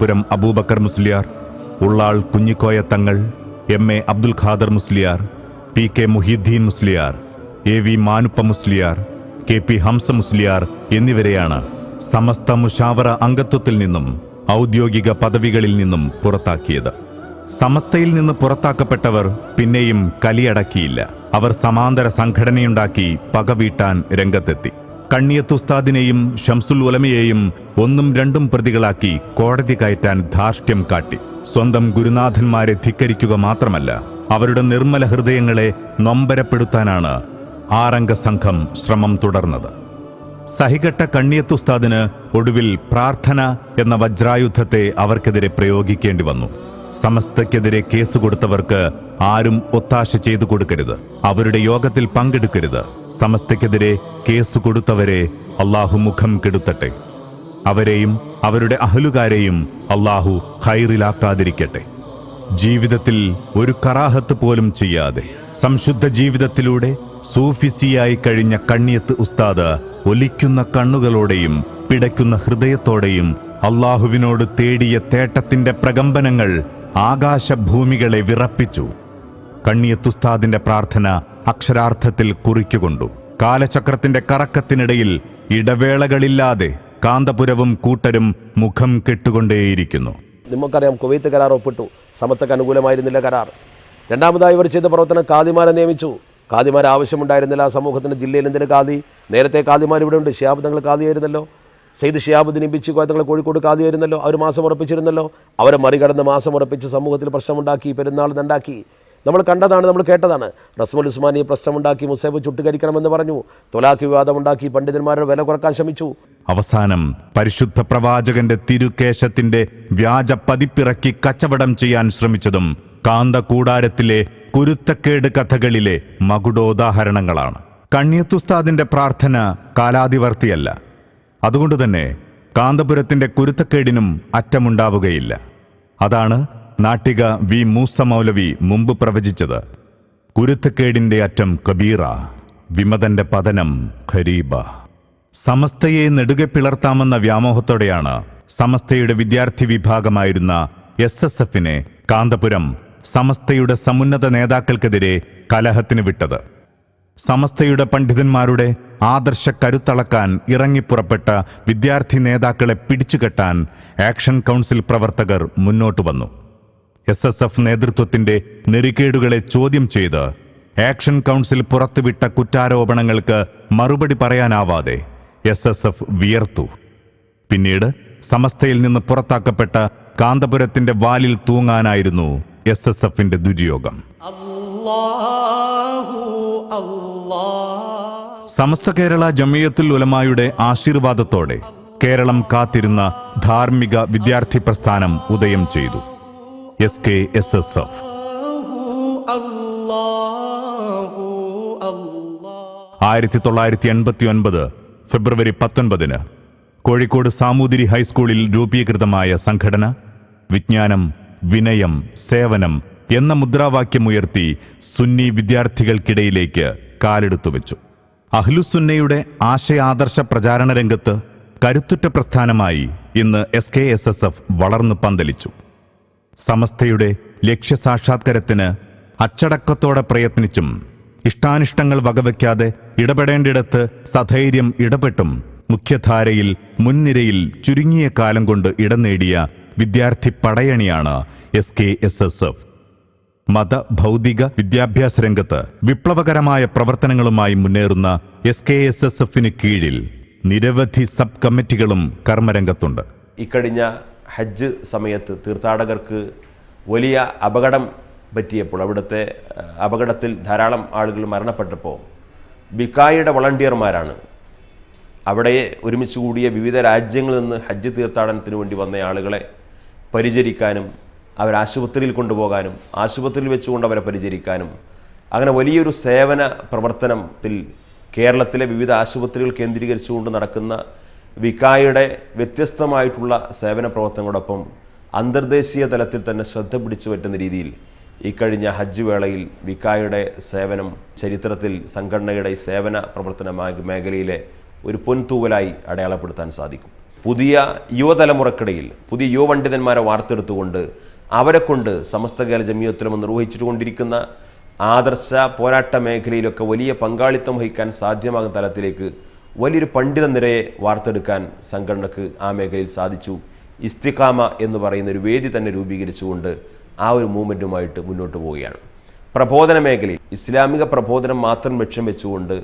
Puram Abubakar Musliyar Ullal Kunhikoya Thangal M A Abdul Khader Musliyar P K Muhiyuddin Musliyar A V Manuppa Musliyar K P Hamza Musliyar എന്നിവരെയാണ് സമസ്ത മുഷാവറ അംഗത്വത്തിൽ നിന്നും ഔദ്യോഗിക പദവികളിൽ നിന്നും പുറത്താക്കിയത്. സമസ്തയിൽ നിന്ന് പുറത്താക്കപ്പെട്ടവർ പിന്നെയും കലിയടക്കിയില്ല. അവർ സമാന്തര സംഘടനയുണ്ടാക്കി പകവീട്ടാൻ രംഗത്തെത്തി. കണ്ണിയത്ത് ഉസ്താദിനെയും ഷംസുൽ ഉലമയെയും ഒന്നും രണ്ടും പ്രതികളാക്കി കോടതി കയറ്റാൻ ധാർഷ്ട്യം കാട്ടി. സ്വന്തം ഗുരുനാഥന്മാരെ ധിക്കരിക്കുക മാത്രമല്ല അവരുടെ നിർമ്മല ഹൃദയങ്ങളെ നൊമ്പരപ്പെടുത്താനാണ് ആറംഗ സംഘം ശ്രമം തുടർന്നത്. സഹികെട്ട കണ്ണിയത്ത് ഉസ്താദിന് ഒടുവിൽ പ്രാർത്ഥന എന്ന വജ്രായുധത്തെ അവർക്കെതിരെ പ്രയോഗിക്കേണ്ടി വന്നു. സമസ്തയ്ക്കെതിരെ കേസ് കൊടുത്തവർക്ക് ആരും ഒത്താശ ചെയ്തു കൊടുക്കരുത്. അവരുടെ യോഗത്തിൽ പങ്കെടുക്കരുത്. സമസ്തയ്ക്കെതിരെ കേസ് കൊടുത്തവരെ അള്ളാഹു മുഖം കെടുത്തട്ടെ. അവരെയും അവരുടെ അഹലുകാരെയും അള്ളാഹു ഹൈറിലാക്കാതിരിക്കട്ടെ ജീവിതത്തിൽ ഒരു കറാഹത്ത് പോലും ചെയ്യാതെ. സംശുദ്ധ ജീവിതത്തിലൂടെ സൂഫിസിയായി കഴിഞ്ഞ കണ്ണിയത്ത് ഉസ്താദ് ഒലിക്കുന്ന കണ്ണുകളോടെയും പിടയ്ക്കുന്ന ഹൃദയത്തോടെയും അള്ളാഹുവിനോട് തേടിയ തേട്ടത്തിന്റെ പ്രകമ്പനങ്ങൾ ആകാശഭൂമികളെ വിറപ്പിച്ചു. കണ്ണിയത്തുസ്താദിന്റെ പ്രാർത്ഥന അക്ഷരാർത്ഥത്തിൽ കുറിക്കുകൊണ്ടു. കാലചക്രത്തിന്റെ കറക്കത്തിനിടയിൽ ഇടവേളകളില്ലാതെ കാന്തപുരവും കൂട്ടരും മുഖം കെട്ടുകൊണ്ടേയിരിക്കുന്നു. നിങ്ങൾക്കറിയാം കുവൈത്ത് കരാർ ഒപ്പിട്ടു. സമത്തക്ക് അനുകൂലമായിരുന്നില്ല കരാർ. രണ്ടാമതായി ഇവർ ചെയ്ത പ്രവർത്തനം കാദിമാരെ നിയമിച്ചു. കാദിമാർ ആവശ്യമുണ്ടായിരുന്നില്ല ആ സമൂഹത്തിന് ജില്ലയിൽ എന്തിന് കാതി നേരത്തെ കാദിമാർ ഇവിടെ ഉണ്ട്. ഷിയാബ് തങ്ങൾ കാദിയായിരുന്നല്ലോ സെയ്ദ് ഷിയാബുദ്ദീൻ ഇമ്പിച്ചി കോയത്തങ്ങൾ കോഴിക്കോട് കാതിയായിരുന്നല്ലോ അവർ മാസം ഉറപ്പിച്ചിരുന്നല്ലോ. അവരെ മറികടന്ന് മാസം ഉറപ്പിച്ച് സമൂഹത്തിൽ പ്രശ്നമുണ്ടാക്കി പെരുന്നാൾ ഉണ്ടാക്കി നമ്മൾ കണ്ടതാണ് നമ്മൾ കേട്ടതാണ്. റസ്മുൽ ഉസ്മാനി പ്രശ്നമുണ്ടാക്കി മുസേബ് ചുട്ടുകരിക്കണമെന്ന് പറഞ്ഞു. തൊലാഖ് വിവാദമുണ്ടാക്കി പണ്ഡിതന്മാരുടെ വില കുറയ്ക്കാൻ ശ്രമിച്ചു. അവസാനം പരിശുദ്ധ പ്രവാചകന്റെ തിരുകേശത്തിന്റെ വ്യാജ പതിപ്പിറക്കി കച്ചവടം ചെയ്യാൻ ശ്രമിച്ചതും കാന്ത കൂടാരത്തിലെ കുരുത്തക്കേട് കഥകളിലെ മകുടോദാഹരണങ്ങളാണ്. കണ്ണിയത്തുസ്താദിന്റെ പ്രാർത്ഥന കാലാതിവർത്തിയല്ല. അതുകൊണ്ട് തന്നെ കാന്തപുരത്തിന്റെ കുരുത്തക്കേടിനും അറ്റമുണ്ടാവുകയില്ല. അതാണ് നാട്ടിക വി. മൂസ മൗലവി മുമ്പ് പ്രവചിച്ചത്. കുരുത്തക്കേടിന്റെ അറ്റം കബീറ വിമതന്റെ പതനം ഖരീബ. സമസ്തയെ നെടുകെ പിളർത്താമെന്ന വ്യാമോഹത്തോടെയാണ് സമസ്തയുടെ വിദ്യാർത്ഥി വിഭാഗമായിരുന്ന എസ് എസ് എഫിനെ കാന്തപുരം സമസ്തയുടെ സമുന്നത നേതാക്കൾക്കെതിരെ കലഹത്തിന് വിട്ടത്. സമസ്തയുടെ പണ്ഡിതന്മാരുടെ ആദർശ കരുത്തളക്കാൻ ഇറങ്ങിപ്പുറപ്പെട്ട വിദ്യാർത്ഥി നേതാക്കളെ പിടിച്ചുകെട്ടാൻ ആക്ഷൻ കൗൺസിൽ പ്രവർത്തകർ മുന്നോട്ടു വന്നു. എസ് എസ് എഫ് നേതൃത്വത്തിന്റെ നെറികേടുകളെ ചോദ്യം ചെയ്ത് ആക്ഷൻ കൗൺസിൽ പുറത്തുവിട്ട കുറ്റാരോപണങ്ങൾക്ക് മറുപടി പറയാനാവാതെ എസ് എസ് എഫ് വിയർത്തു. പിന്നീട് സമസ്തയിൽ നിന്ന് പുറത്താക്കപ്പെട്ട കാന്തപുരത്തിന്റെ വാലിൽ തൂങ്ങാനായിരുന്നു എസ് എസ് എഫിന്റെ ദുര്യോഗം. സമസ്ത കേരള ജമിയത്തുൽ ഉലമായുടെ ആശീർവാദത്തോടെ കേരളം കാത്തിരുന്ന ധാർമ്മിക വിദ്യാർത്ഥി പ്രസ്ഥാനം ഉദയം ചെയ്തു. S K S S F ആയിരത്തി തൊള്ളായിരത്തി എൺപത്തി ഒൻപത് ഫെബ്രുവരി പത്തൊൻപതിന് കോഴിക്കോട് സാമൂതിരി ഹൈസ്കൂളിൽ രൂപീകൃതമായ സംഘടന വിജ്ഞാനം വിനയം സേവനം എന്ന മുദ്രാവാക്യമുയർത്തി സുന്നി വിദ്യാർത്ഥികൾക്കിടയിലേക്ക് കാലെടുത്തു വെച്ചു. അഹ്ലുസുന്നയുടെ ആശയാദർശ പ്രചാരണ രംഗത്ത് കരുത്തുറ്റ പ്രസ്ഥാനമായി ഇന്ന് S K S S F വളർന്നു പന്തലിച്ചു. സമസ്തയുടെ ലക്ഷ്യസാക്ഷാത്കരത്തിന് അച്ചടക്കത്തോടെ പ്രയത്നിച്ചും ഇഷ്ടാനിഷ്ടങ്ങൾ വകവയ്ക്കാതെ ഇടപെടേണ്ടിടത്ത് സധൈര്യം ഇടപെട്ടും മുഖ്യധാരയിൽ മുൻനിരയിൽ ചുരുങ്ങിയ കാലം കൊണ്ട് ഇടം നേടിയ വിദ്യാർത്ഥി പടയണിയാണ് S K S S F മത ഭൗതിക വിദ്യാഭ്യാസ രംഗത്ത് വിപ്ലവകരമായ പ്രവർത്തനങ്ങളുമായി മുന്നേറുന്ന എസ് കെ എസ് എസ് എഫിന് കീഴിൽ നിരവധി സബ് കമ്മിറ്റികളും കർമ്മരംഗത്തുണ്ട്. ഇക്കഴിഞ്ഞ ഹജ്ജ് സമയത്ത് തീർത്ഥാടകർക്ക് വലിയ അപകടം പറ്റിയപ്പോൾ അവിടുത്തെ അപകടത്തിൽ ധാരാളം ആളുകൾ മരണപ്പെട്ടപ്പോൾ ബിക്കായുടെ വളണ്ടിയർമാരാണ് അവിടെ ഒരുമിച്ച് കൂടിയ വിവിധ രാജ്യങ്ങളിൽ നിന്ന് ഹജ്ജ് തീർത്ഥാടനത്തിന് വേണ്ടി വന്ന ആളുകളെ പരിചരിക്കാനും അവരെ ആശുപത്രിയിൽ കൊണ്ടുപോകാനും ആശുപത്രിയിൽ വെച്ചുകൊണ്ട് അവരെ പരിചരിക്കാനും. അങ്ങനെ വലിയൊരു സേവന പ്രവർത്തനത്തിൽ കേരളത്തിലെ വിവിധ ആശുപത്രികൾ കേന്ദ്രീകരിച്ചുകൊണ്ട് നടക്കുന്ന വിക്കായുടെ വ്യത്യസ്തമായിട്ടുള്ള സേവന പ്രവർത്തനങ്ങളോടൊപ്പം അന്തർദേശീയ തലത്തിൽ തന്നെ ശ്രദ്ധ പിടിച്ചു പറ്റുന്ന രീതിയിൽ ഇക്കഴിഞ്ഞ ഹജ്ജ് വേളയിൽ വിക്കായുടെ സേവനം ചരിത്രത്തിൽ സംഘടനയുടെ സേവന പ്രവർത്തന മേഖ- മേഖലയിലെ ഒരു പൊൻതൂവലായി അടയാളപ്പെടുത്താൻ സാധിക്കും. പുതിയ യുവതലമുറക്കിടയിൽ പുതിയ യുവപണ്ഡിതന്മാരെ വാർത്തെടുത്തുകൊണ്ട് അവരെ കൊണ്ട് സമസ്ത കേരള ജമിയത്തിലും നിർവഹിച്ചുകൊണ്ടിരിക്കുന്ന ആദർശ പോരാട്ട മേഖലയിലൊക്കെ വലിയ പങ്കാളിത്തം വഹിക്കാൻ സാധ്യമാകുന്ന തലത്തിലേക്ക് വലിയൊരു പണ്ഡിത നിരയെ വാർത്തെടുക്കാൻ സംഘടനക്ക് ആ മേഖലയിൽ സാധിച്ചു. ഇസ്തിഖാമ എന്ന് പറയുന്ന ഒരു വേദി തന്നെ രൂപീകരിച്ചുകൊണ്ട് ആ ഒരു മൂവ്മെന്റുമായിട്ട് മുന്നോട്ട് പോവുകയാണ്. പ്രബോധന മേഖലയിൽ ഇസ്ലാമിക പ്രബോധനം മാത്രം ലക്ഷ്യം വെച്ചുകൊണ്ട്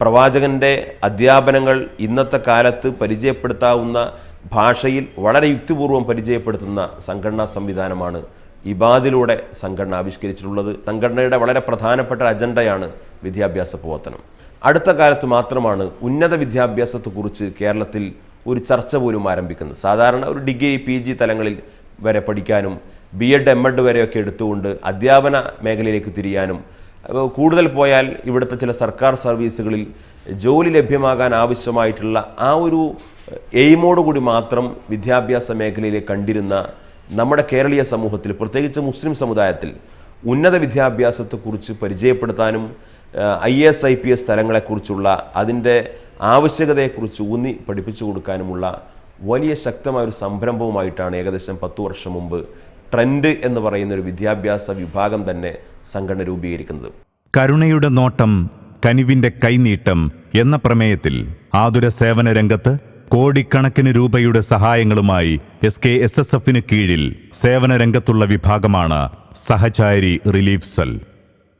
പ്രവാചകന്റെ അധ്യാപനങ്ങൾ ഇന്നത്തെ കാലത്ത് പരിചയപ്പെടുത്താവുന്ന ഭാഷയിൽ വളരെ യുക്തിപൂർവം പരിചയപ്പെടുത്തുന്ന സംഘടനാ സംവിധാനമാണ് ഇബാദിലൂടെ സംഘടന ആവിഷ്കരിച്ചിട്ടുള്ളത്. സംഘടനയുടെ വളരെ പ്രധാനപ്പെട്ട അജണ്ടയാണ് വിദ്യാഭ്യാസ പ്രവർത്തനം. അടുത്ത കാലത്ത് മാത്രമാണ് ഉന്നത വിദ്യാഭ്യാസത്തെക്കുറിച്ച് കേരളത്തിൽ ഒരു ചർച്ച പോലും ആരംഭിക്കുന്നത്. സാധാരണ ഒരു ഡിഗ്രി പി ജി തലങ്ങളിൽ വരെ പഠിക്കാനും ബി എഡ് എം എഡ് വരെയൊക്കെ എടുത്തുകൊണ്ട് അധ്യാപന മേഖലയിലേക്ക് തിരിയാനും കൂടുതൽ പോയാൽ ഇവിടുത്തെ ചില സർക്കാർ സർവീസുകളിൽ ജോലി ലഭ്യമാകാൻ ആവശ്യമായിട്ടുള്ള ആ ഒരു എയിമോട് കൂടി മാത്രം വിദ്യാഭ്യാസ മേഖലയിലെ കണ്ടിരുന്ന നമ്മുടെ കേരളീയ സമൂഹത്തിൽ പ്രത്യേകിച്ച് മുസ്ലിം സമുദായത്തിൽ ഉന്നത വിദ്യാഭ്യാസത്തെക്കുറിച്ച് പരിചയപ്പെടുത്താനും I S I P S തലങ്ങളെക്കുറിച്ചുള്ള അതിന്റെ ആവശ്യകതയെക്കുറിച്ച് ഊന്നി പഠിപ്പിച്ചു കൊടുക്കാനുമുള്ള വലിയ ശക്തമായ ഒരു സംരംഭവുമായിട്ടാണ് ഏകദേശം പത്തു വർഷം മുമ്പ് ട്രെൻഡ് എന്ന് പറയുന്ന ഒരു വിദ്യാഭ്യാസ വിഭാഗം തന്നെ സംഘടന രൂപീകരിക്കുന്നത്. കരുണയുടെ നോട്ടം കനിവിന്റെ കൈനീട്ടം എന്ന പ്രമേയത്തിൽ ആതുര സേവന രംഗത്ത് കോടിക്കണക്കിന് രൂപയുടെ സഹായങ്ങളുമായി എസ് കെ എസ് എസ് എഫിന് കീഴിൽ സേവന രംഗത്തുള്ള വിഭാഗമാണ് സഹചാരി റിലീഫ് സെൽ.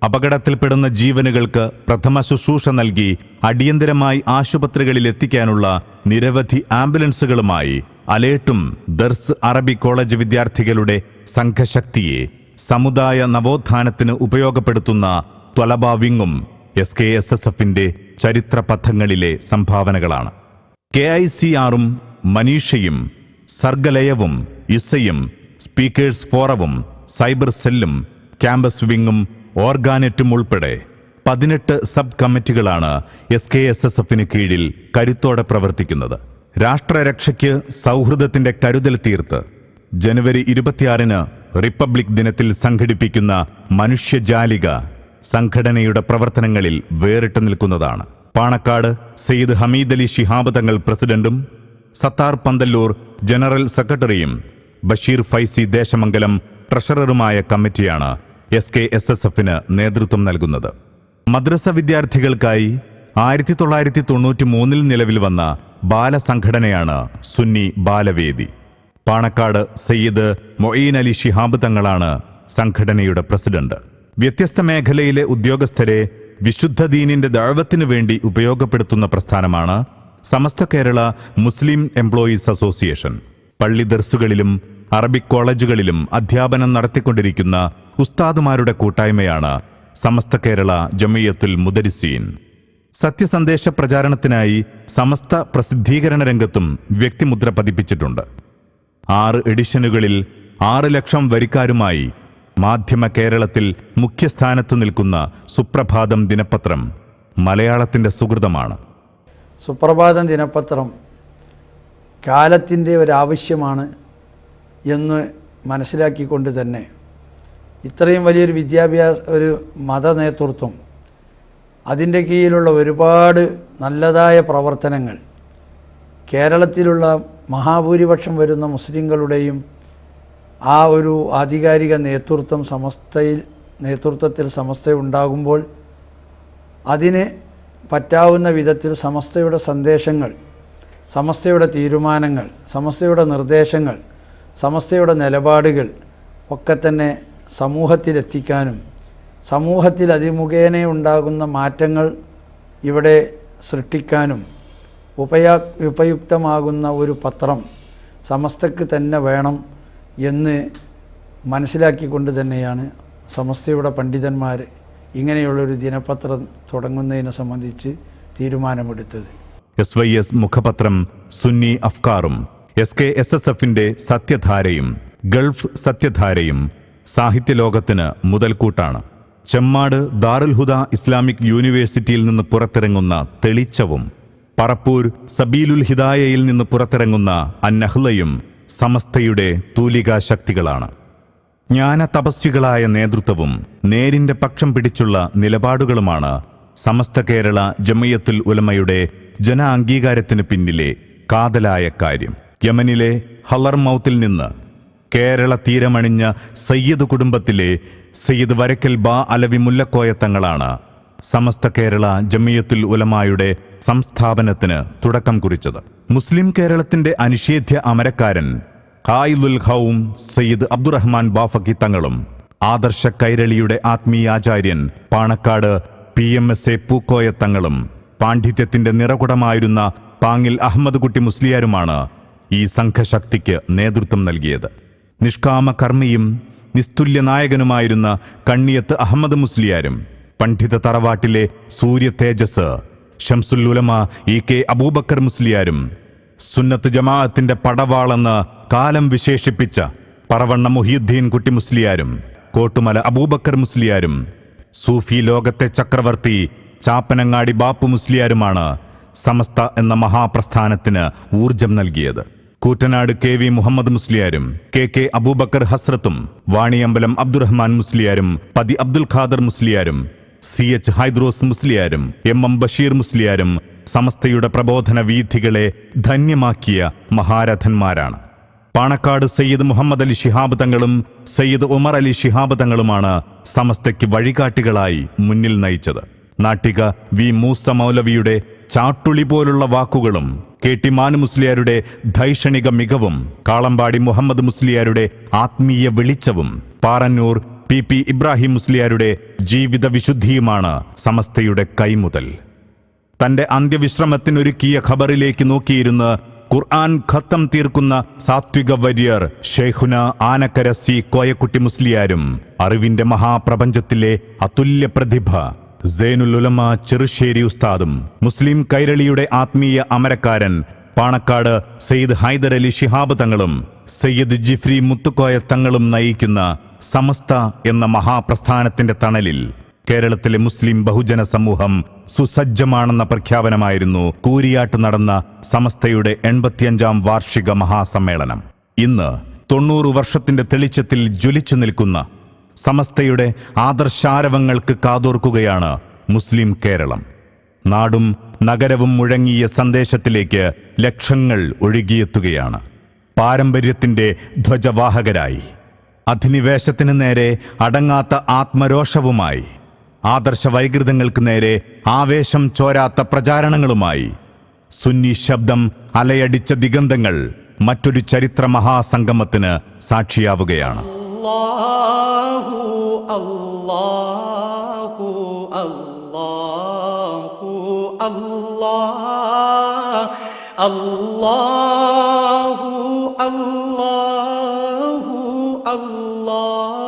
അപകടത്തിൽപ്പെടുന്ന ജീവനുകൾക്ക് പ്രഥമ ശുശ്രൂഷ നൽകി അടിയന്തരമായി ആശുപത്രികളിൽ എത്തിക്കാനുള്ള നിരവധി ആംബുലൻസുകളുമായി അലേട്ടും ദർസ് അറബി കോളേജ് വിദ്യാർത്ഥികളുടെ സംഘശക്തിയെ സമുദായ നവോത്ഥാനത്തിന് ഉപയോഗപ്പെടുത്തുന്ന ത്വലബാവിങ്ങും എസ് കെ എസ് എസ് എഫിന്റെ ചരിത്രപഥങ്ങളിലെ സംഭാവനകളാണ്. കെ ഐ സി ആറും മനീഷയും സർഗലയവും ഇസയും സ്പീക്കേഴ്സ് ഫോറവും സൈബർ സെല്ലും ക്യാമ്പസ് വിങ്ങും ഓർഗാനെറ്റും ഉൾപ്പെടെ പതിനെട്ട് സബ് കമ്മിറ്റികളാണ് എസ് കെ എസ് എസ് എഫിന് കീഴിൽ കരുത്തോടെ പ്രവർത്തിക്കുന്നത്. രാഷ്ട്രരക്ഷയ്ക്ക് സൗഹൃദത്തിന്റെ കരുതൽ തീർത്ത് ജനുവരി ഇരുപത്തിയാറിന് റിപ്പബ്ലിക് ദിനത്തിൽ സംഘടിപ്പിക്കുന്ന മനുഷ്യജാലിക സംഘടനയുടെ പ്രവർത്തനങ്ങളിൽ വേറിട്ട് നിൽക്കുന്നതാണ്. പാണക്കാട് സെയ്ദ് ഹമീദ് അലി ശിഹാബ് തങ്ങൾ പ്രസിഡന്റും സത്താർ പന്തല്ലൂർ ജനറൽ സെക്രട്ടറിയും ബഷീർ ഫൈസി ദേശമംഗലം ട്രഷററുമായ കമ്മിറ്റിയാണ് എസ് കെ എസ് എസ് എഫിന് നേതൃത്വം നൽകുന്നത്. മദ്രസ വിദ്യാർത്ഥികൾക്കായി ആയിരത്തി തൊള്ളായിരത്തി തൊണ്ണൂറ്റി മൂന്നിൽ നിലവിൽ വന്ന ബാലസംഘടനയാണ് സുന്നി ബാലവേദി. പാണക്കാട് സയ്യിദ് മൊയ്യീൻ അലി ഷിഹാബ് തങ്ങളാണ് സംഘടനയുടെ പ്രസിഡന്റ്. വ്യത്യസ്ത മേഖലയിലെ ഉദ്യോഗസ്ഥരെ വിശുദ്ധ ദീനിന്റെ ദഴവത്തിനു വേണ്ടി ഉപയോഗപ്പെടുത്തുന്ന പ്രസ്ഥാനമാണ് Samastha Kerala Muslim employees association. പള്ളി ദർസുകളിലും അറബിക് കോളേജുകളിലും അധ്യാപനം നടത്തിക്കൊണ്ടിരിക്കുന്ന ഉസ്താദുമാരുടെ കൂട്ടായ്മയാണ് സമസ്ത കേരള ജമിയത്തുൽ മുദരിസീൻ. സത്യസന്ദേശ പ്രചാരണത്തിനായി സമസ്ത പ്രസിദ്ധീകരണ രംഗത്തും വ്യക്തിമുദ്ര പതിപ്പിച്ചിട്ടുണ്ട്. ആറ് എഡിഷനുകളിൽ ആറ് ലക്ഷം വരിക്കാരുമായി മാധ്യമ കേരളത്തിൽ മുഖ്യസ്ഥാനത്ത് നിൽക്കുന്ന സുപ്രഭാതം ദിനപത്രം മലയാളത്തിന്റെ സുഹൃതമാണ്. സുപ്രഭാതം ദിനപത്രം കാലത്തിന്റെ ഒരാവശ്യമാണ് എന്ന് മനസ്സിലാക്കിക്കൊണ്ട് തന്നെ ഇത്രയും വലിയൊരു വിദ്യാഭ്യാസ ഒരു മത നേതൃത്വം അതിന്റെ കീഴിലുള്ള ഒരുപാട് നല്ലതായ പ്രവർത്തനങ്ങൾ കേരളത്തിലുള്ള മഹാഭൂരിപക്ഷം വരുന്ന മുസ്ലിങ്ങളുടെയും ആ ഒരു ആധികാരിക നേതൃത്വം സമസ്തയിൽ നേതൃത്വത്തിൽ സമസ്ത ഉണ്ടാകുമ്പോൾ അതിന് പറ്റാവുന്ന വിധത്തിൽ സമസ്തയുടെ സന്ദേശങ്ങൾ സമസ്തയുടെ തീരുമാനങ്ങൾ സമസ്തയുടെ നിർദ്ദേശങ്ങൾ സമസ്തയുടെ നിലപാടുകൾ ഒക്കെ തന്നെ സമൂഹത്തിലെത്തിക്കാനും സമൂഹത്തിൽ അതിമുഖേന ഉണ്ടാകുന്ന മാറ്റങ്ങൾ ഇവിടെ സൃഷ്ടിക്കാനും ഉപയാ ഉപയുക്തമാകുന്ന ഒരു പത്രം സമസ്തക്ക് തന്നെ വേണം എന്ന് മനസ്സിലാക്കിക്കൊണ്ട് തന്നെയാണ് സമസ്തയുടെ പണ്ഡിതന്മാർ ഇങ്ങനെയുള്ളൊരു ദിനപത്രം തുടങ്ങുന്നതിനെ സംബന്ധിച്ച് തീരുമാനമെടുത്തത്. എസ് വൈ എസ് മുഖപത്രം സുന്നി അഫ്കാറും എസ് കെ എസ് എസ് എഫിന്റെ സത്യധാരയും ഗൾഫ് സത്യധാരയും സാഹിത്യലോകത്തിന് മുതൽക്കൂട്ടാണ്. ചെമ്മാട് ദാറുൽഹുദ ഇസ്ലാമിക് യൂണിവേഴ്സിറ്റിയിൽ നിന്ന് പുറത്തിറങ്ങുന്ന തെളിച്ചവും പറപ്പൂർ സബീലുൽ ഹിദായയിൽ നിന്ന് പുറത്തിറങ്ങുന്ന അന്നഹ്ലയും സമസ്തയുടെ തൂലികാ ശക്തികളാണ് ജ്ഞാന തപസ്വികളായ നേതൃത്വവും നേരിന്റെ പക്ഷം പിടിച്ചുള്ള നിലപാടുകളുമാണ് സമസ്ത കേരള ജമയത്തുൽ ഉലമയുടെ ജന അംഗീകാരത്തിന് പിന്നിലെ കാതലായ കാര്യം. യമനിലെ ഹലർമൗത്തിൽ നിന്ന് കേരള തീരമണിഞ്ഞ സയ്യിദ് കുടുംബത്തിലെ സയ്യിദ് വരക്കൽ ബാ അലവി മുല്ലക്കോയ തങ്ങളാണ് സമസ്ത കേരള ജമിയത്തുൽ ഉലമായുടെ സംസ്ഥാപനത്തിന് തുടക്കം കുറിച്ചത്. മുസ്ലിം കേരളത്തിന്റെ അനിഷേധ്യ അമരക്കാരൻ ഖായിലുൽ ഖൗം സയ്യിദ് അബ്ദുറഹ്മാൻ ബാഫക്കി തങ്ങളും ആദർശ കൈരളിയുടെ ആത്മീയാചാര്യൻ Panakkad P M S A Pookoya തങ്ങളും പാണ്ഡിത്യത്തിന്റെ നിറകുടമായിരുന്ന പാങ്ങിൽ അഹമ്മദ് കുട്ടി മുസ്ലിയാരുമാണ് ഈ സംഘശക്തിക്ക് നേതൃത്വം നൽകിയത്. നിഷ്കാമ കർമ്മിയും നിസ്തുല്യ നായകനുമായിരുന്ന കണ്ണിയത്ത് അഹമ്മദ് മുസ്ലിയാരും പണ്ഡിത തറവാട്ടിലെ സൂര്യ തേജസ്. ഷംസുല്ലുലമ ഇ കെ അബൂബക്കർ മുസ്ലിയാരും സുന്നത്ത് ജമാഅത്തിന്റെ പടവാളെന്ന് കാലം വിശേഷിപ്പിച്ച പറവണ്ണ മുഹിയുദ്ദീൻ കുട്ടി മുസ്ലിയാരും കോട്ടുമല അബൂബക്കർ മുസ്ലിയാരും സൂഫി ലോകത്തെ ചക്രവർത്തി ചാപ്പനങ്ങാടി ബാപ്പു മുസ്ലിയാരുമാണ് സമസ്ത എന്ന മഹാപ്രസ്ഥാനത്തിന് ഊർജം നൽകിയത്. കൂറ്റനാട് കെ വി മുഹമ്മദ് മുസ്ലിയാരും കെ കെ അബൂബക്കർ ഹസ്രത്തും വാണിയമ്പലം അബ്ദുറഹ്മാൻ മുസ്ലിയാരും പതി അബ്ദുൽ ഖാദർ മുസ്ലിയാരും സി എച്ച് ഹൈദ്രോസ് മുസ്ലിയാരും എം എം ബഷീർ മുസ്ലിയാരും സമസ്തയുടെ പ്രബോധന വീഥികളെ ധന്യമാക്കിയ മഹാരഥന്മാരാണ്. പാണക്കാട് സയ്യിദ് മുഹമ്മദ് അലി ഷിഹാബ് തങ്ങളും സയ്യിദ് ഉമർ അലി ഷിഹാബ് തങ്ങളുമാണ് സമസ്തയ്ക്ക് വഴികാട്ടികളായി മുന്നിൽ നയിച്ചത്. നാട്ടിക വി മൂസ മൗലവിയുടെ ചാട്ടുളി പോലുള്ള വാക്കുകളും കെ ടി മാനു മുസ്ലിയാരുടെ ധൈഷണിക മികവും കാളമ്പാടി മുഹമ്മദ് മുസ്ലിയാരുടെ ആത്മീയ വെളിച്ചവും പാറന്നൂർ പി പി ഇബ്രാഹിം മുസ്ലിയാരുടെ ജീവിത വിശുദ്ധിയുമാണ് സമസ്തയുടെ കൈമുതൽ. തന്റെ അന്ത്യവിശ്രമത്തിനൊരുക്കിയ ഖബറിലേക്ക് നോക്കിയിരുന്ന് ഖുർആൻ ഖത്തം തീർക്കുന്ന സാത്വിക വര്യർ ഷെയ്ഖുന ആനക്കര സി കോയക്കുട്ടി മുസ്ലിയാരും അറിവിന്റെ മഹാപ്രപഞ്ചത്തിലെ അതുല്യ പ്രതിഭ സൈനുൽ ഉലമ ചെറുശ്ശേരി ഉസ്താദും മുസ്ലിം കൈരളിയുടെ ആത്മീയ അമരക്കാരൻ പാണക്കാട് സെയ്ദ് ഹൈദർ അലി ഷിഹാബ് തങ്ങളും സയ്യിദ് ജിഫ്രി മുത്തുക്കോയ തങ്ങളും നയിക്കുന്ന സമസ്ത എന്ന മഹാപ്രസ്ഥാനത്തിന്റെ തണലിൽ കേരളത്തിലെ മുസ്ലിം ബഹുജന സമൂഹം സുസജ്ജമാണെന്ന പ്രഖ്യാപനമായിരുന്നു കൂരിയാട്ട് നടന്ന സമസ്തയുടെ എൺപത്തിയഞ്ചാം വാർഷിക മഹാസമ്മേളനം. ഇന്ന് തൊണ്ണൂറ് വർഷത്തിന്റെ തെളിച്ചത്തിൽ ജ്വലിച്ചു നിൽക്കുന്ന സമസ്തയുടെ ആദർശാരവങ്ങൾക്ക് കാതോർക്കുകയാണ് മുസ്ലിം കേരളം. നാടും നഗരവും മുഴങ്ങിയ സന്ദേശത്തിലേക്ക് ലക്ഷങ്ങൾ ഒഴുകിയെത്തുകയാണ്. പാരമ്പര്യത്തിന്റെ ധ്വജവാഹകരായി. അധിനിവേശത്തിന് നേരെ അടങ്ങാത്ത ആത്മരോഷവുമായി. ആദർശ വൈകൃതങ്ങൾക്ക് നേരെ ആവേശം ചോരാത്ത പ്രചാരണങ്ങളുമായി. സുന്നി ശബ്ദം അലയടിച്ച ദിഗന്ധങ്ങൾ മറ്റൊരു ചരിത്ര മഹാസംഗമത്തിന് സാക്ഷിയാവുകയാണ്. അല്ലാഹു അല്ലാഹു അല്ലാഹു Allah.